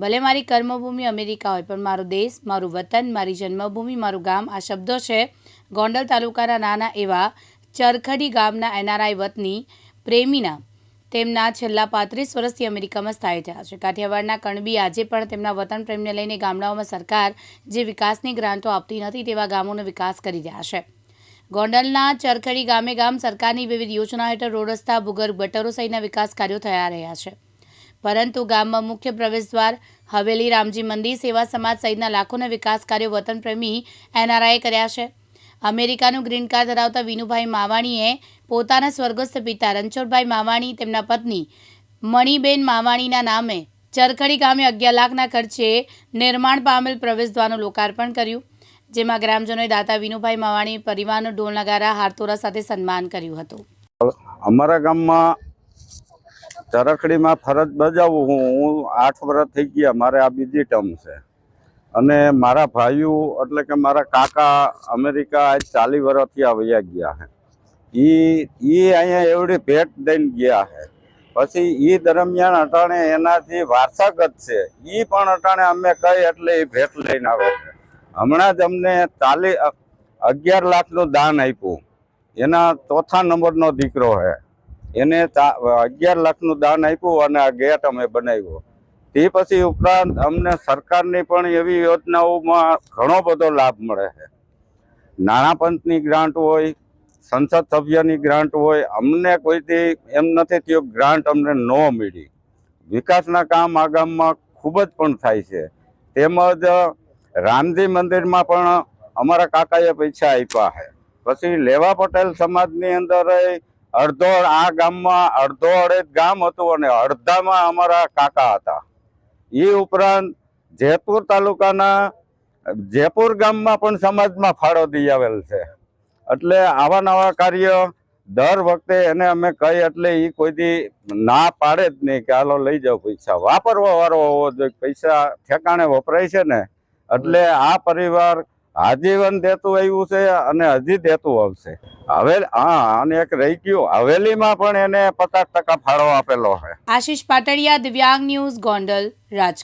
ભલે મારી કર્મભૂમિ અમેરિકા હોય, પણ મારો દેશ, મારું વતન, મારી જન્મભૂમિ, મારું ગામ આ શબ્દો છે ગોંડલ તાલુકાના નાના એવા ચરખડી ગામના એનઆરઆઈ વતની પ્રેમીના. તેમના છેલ્લા પાંત્રીસ વર્ષથી અમેરિકામાં સ્થાયી થયા છે. કાઠિયાવાડના કણબી આજે પણ તેમના વતન પ્રેમને લઈને ગામડાઓમાં સરકાર જે વિકાસની ગ્રાન્ટો આપતી નથી તેવા ગામોનો વિકાસ કરી રહ્યા છે. ગોંડલના ચરખડી ગામે ગામ સરકારની વિવિધ યોજના હેઠળ રોડ રસ્તા, ભૂગર્ભ ગટરો સહિતના વિકાસ કાર્યો થયા રહ્યા છે. પરંતુ ગામમાં મુખ્ય પ્રવેશદ્વાર હવેલી રામજી મંદિર સેવા સમાજ સહિતના લાખોના વિકાસ કાર્યો વતન પ્રેમી એનઆરઆઈએ કર્યા છે. અમેરિકાનું ગ્રીન કાર્ડ ધરાવતા વિનુભાઈ માવાણીએ પોતાના સ્વર્ગસ્થ પિતા રણછોડભાઈ માવાણી, તેમના પત્ની મણિબેન માવાણીના નામે ચરખડી ગામે અગિયાર લાખના ખર્ચે નિર્માણ પામેલ પ્રવેશદ્વારનું લોકાર્પણ કર્યું, જેમાં ગ્રામજનોએ દાતા વિનુભાઈ માવાણી, પરિવારનું ઢોલ નગારા હારતોરા સાથે સન્માન કર્યું હતું. અમારા ગામમાં ચરખડીમાં ફરજ બજાવું હું. હું આઠ વર્ષ થઈ ગયા, મારે આ બીજી ટર્મ છે. અને મારા ભાઈઓ એટલે કે મારા કાકા અમેરિકા આજ ચાલી વર્ષથી આવ્યા ગયા છે. એ એ અહીંયા એવડી ભેટ દઈને ગયા છે. પછી એ દરમિયાન અટાણે એનાથી વારસાગત છે. એ પણ અટાણે અમે કઈ એટલે એ ભેટ લઈને આવે છે. હમણાં જ અમને ચાલી અગિયાર લાખનું દાન આપ્યું. એના ચોથા નંબરનો દીકરો છે. એને અગિયાર લાખનું દાન આપ્યું અને આ ગેટ અમે બનાવ્યો. તે પછી ઉપરાંત અમને સરકારની પણ એવી યોજનાઓમાં ઘણો બધો લાભ મળે છે. નાણાપંચની ગ્રાન્ટ હોય, સંસદ સભ્યની ગ્રાન્ટ હોય, અમને કોઈથી એમ નથી થયું ગ્રાન્ટ અમને ન મળી. વિકાસના કામ આ ગામમાં ખૂબ જ પણ થાય છે. તેમજ રામજી મંદિરમાં પણ અમારા કાકાએ પૈસા આપ્યા છે. પછી લેવા પટેલ સમાજની અંદર અડધો આ ગામમાં અડધો એક ગામ હતું અને અડધામાં અમારા કાકા હતા. એ ઉપરાંત જયપુર તાલુકાના જયપુર ગામમાં પણ સમાજમાં ફાળો દઈ આવેલ છે. એટલે આવા નવા કાર્ય દર વખતે એને અમે કહી એટલે એ કોઈથી ના પાડે જ નહીં કે હાલો લઈ જાઓ પૈસા. વાપરવા વાળો હોવો જોઈએ, પૈસા ઠેકાણે વપરાય છે ને, એટલે આ પરિવાર આજીવન દેતું આવ્યું છે અને હજી દેતું આવશે. હવે હા, અને રહી ગયું. હવેલીમાં પણ એને પચાસ ટકા ફાળો આપેલો છે. આશીષ પાટડિયા, દિવ્યાંગ ન્યૂઝ, ગોંડલ રાજ